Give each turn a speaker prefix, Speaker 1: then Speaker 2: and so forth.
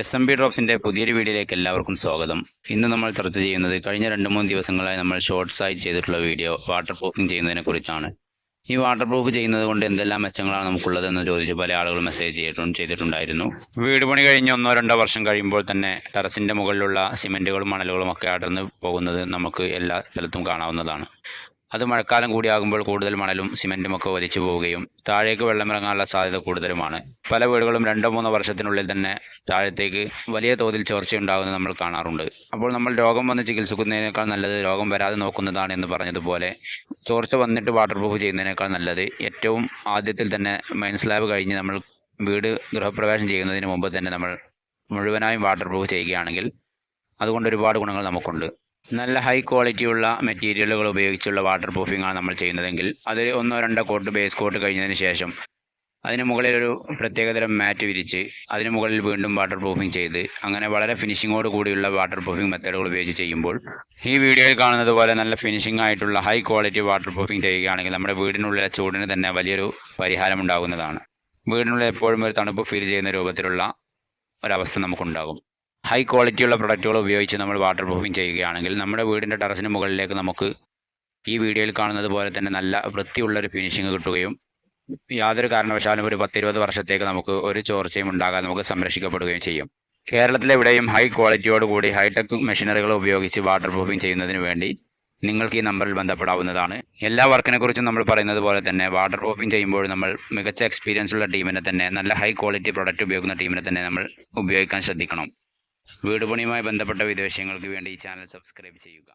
Speaker 1: S M B ഡ്രോപ്സിൻ്റെ പുതിയൊരു വീഡിയോയിലേക്ക് എല്ലാവർക്കും സ്വാഗതം ഇന്ന് നമ്മൾ ചർച്ച ചെയ്യുന്നത് കഴിഞ്ഞ രണ്ട് മൂന്ന് ദിവസങ്ങളായി നമ്മൾ ആയി ചെയ്തിട്ടുള്ള വീഡിയോ വാട്ടർ പ്രൂഫിംഗ് ചെയ്യുന്നതിനെക്കുറിച്ചാണ് ഈ വാട്ടർ പ്രൂഫ് ചെയ്യുന്നത് കൊണ്ട് എന്തെല്ലാം മെച്ചങ്ങളാണ് നമുക്കുള്ളതെന്ന് ചോദിച്ച് പല ആളുകൾ മെസ്സേജ് ചെയ്തിട്ടും ചെയ്തിട്ടുണ്ടായിരുന്നു വീട് പണി കഴിഞ്ഞ് ഒന്നോ രണ്ടോ വർഷം കഴിയുമ്പോൾ തന്നെ ടെറസിൻ്റെ മുകളിലുള്ള സിമെൻറ്റുകളും മണലുകളും ഒക്കെ അടർന്ന് പോകുന്നത് നമുക്ക് എല്ലാ സ്ഥലത്തും കാണാവുന്നതാണ് അത് മഴക്കാലം കൂടിയാകുമ്പോൾ കൂടുതൽ മണലും ഒക്കെ വലിച്ചു പോവുകയും താഴേക്ക് വെള്ളമിറങ്ങാനുള്ള സാധ്യത കൂടുതലുമാണ് പല വീടുകളും രണ്ടോ മൂന്നോ വർഷത്തിനുള്ളിൽ തന്നെ താഴത്തേക്ക് വലിയ തോതിൽ ചോർച്ചയുണ്ടാകുന്നത് നമ്മൾ കാണാറുണ്ട് അപ്പോൾ നമ്മൾ രോഗം വന്ന് ചികിത്സിക്കുന്നതിനേക്കാൾ നല്ലത് രോഗം വരാതെ നോക്കുന്നതാണ് എന്ന് പറഞ്ഞതുപോലെ ചോർച്ച വന്നിട്ട് വാട്ടർ പ്രൂഫ് ചെയ്യുന്നതിനേക്കാൾ നല്ലത് ഏറ്റവും ആദ്യത്തിൽ തന്നെ മെയിൻ സ്ലാബ് കഴിഞ്ഞ് നമ്മൾ വീട് ഗൃഹപ്രവേശം ചെയ്യുന്നതിന് മുമ്പ് തന്നെ നമ്മൾ മുഴുവനായും വാട്ടർ പ്രൂഫ് ചെയ്യുകയാണെങ്കിൽ അതുകൊണ്ട് ഒരുപാട് ഗുണങ്ങൾ നമുക്കുണ്ട് നല്ല ഹൈ ക്വാളിറ്റിയുള്ള മെറ്റീരിയലുകൾ ഉപയോഗിച്ചുള്ള വാട്ടർ പ്രൂഫിങ്ങാണ് നമ്മൾ ചെയ്യുന്നതെങ്കിൽ അതിൽ ഒന്നോ രണ്ടോ കോട്ട് ബേസ് കോട്ട് കഴിഞ്ഞതിന് ശേഷം അതിന് മുകളിൽ ഒരു പ്രത്യേകതരം മാറ്റ് വിരിച്ച് അതിന് മുകളിൽ വീണ്ടും വാട്ടർ പ്രൂഫിങ് ചെയ്ത് അങ്ങനെ വളരെ ഫിനിഷിങ്ങോട് കൂടിയുള്ള വാട്ടർ പ്രൂഫിങ് മെത്തേഡുകൾ ഉപയോഗിച്ച് ചെയ്യുമ്പോൾ ഈ വീഡിയോയിൽ കാണുന്നത് പോലെ നല്ല ഫിനിഷിംഗ് ആയിട്ടുള്ള ഹൈ ക്വാളിറ്റി വാട്ടർ പ്രൂഫിങ് ചെയ്യുകയാണെങ്കിൽ നമ്മുടെ വീടിനുള്ളിലെ ചൂടിന് തന്നെ വലിയൊരു പരിഹാരം ഉണ്ടാകുന്നതാണ് വീടിനുള്ളിൽ എപ്പോഴും ഒരു തണുപ്പ് ഫീൽ ചെയ്യുന്ന രൂപത്തിലുള്ള ഒരവസ്ഥ നമുക്കുണ്ടാകും ഹൈ ക്വാളിറ്റിയുള്ള പ്രൊഡക്റ്റുകൾ ഉപയോഗിച്ച് നമ്മൾ വാട്ടർ പ്രൂഫിങ് ചെയ്യുകയാണെങ്കിൽ നമ്മുടെ വീടിൻ്റെ ടെറസിന് മുകളിലേക്ക് നമുക്ക് ഈ വീഡിയോയിൽ കാണുന്നത് പോലെ തന്നെ നല്ല വൃത്തിയുള്ളൊരു ഫിനിഷിങ് കിട്ടുകയും യാതൊരു കാരണവശാലും ഒരു പത്തിരുപത് വർഷത്തേക്ക് നമുക്ക് ഒരു ചോർച്ചയും ഉണ്ടാകാതെ നമുക്ക് സംരക്ഷിക്കപ്പെടുകയും ചെയ്യും കേരളത്തിലെവിടെയും ഹൈ ക്വാളിറ്റിയോടുകൂടി ഹൈടെക് മെഷീനറികൾ ഉപയോഗിച്ച് വാട്ടർ പ്രൂഫിങ് ചെയ്യുന്നതിന് വേണ്ടി നിങ്ങൾക്ക് ഈ നമ്പറിൽ ബന്ധപ്പെടാവുന്നതാണ് എല്ലാ വർക്കിനെക്കുറിച്ചും നമ്മൾ പറയുന്നത് പോലെ തന്നെ വാട്ടർ പ്രൂഫിങ് ചെയ്യുമ്പോൾ നമ്മൾ മികച്ച എക്സ്പീരിയൻസ് ഉള്ള ടീമിനെ തന്നെ നല്ല ഹൈ ക്വാളിറ്റി പ്രൊഡക്റ്റ് ഉപയോഗിക്കുന്ന ടീമിനെ തന്നെ നമ്മൾ ഉപയോഗിക്കാൻ ശ്രദ്ധിക്കണം വീട് പണിയുമായി ബന്ധപ്പെട്ട വിദേശങ്ങൾക്ക് വേണ്ടി ഈ ചാനൽ സബ്സ്ക്രൈബ് ചെയ്യുക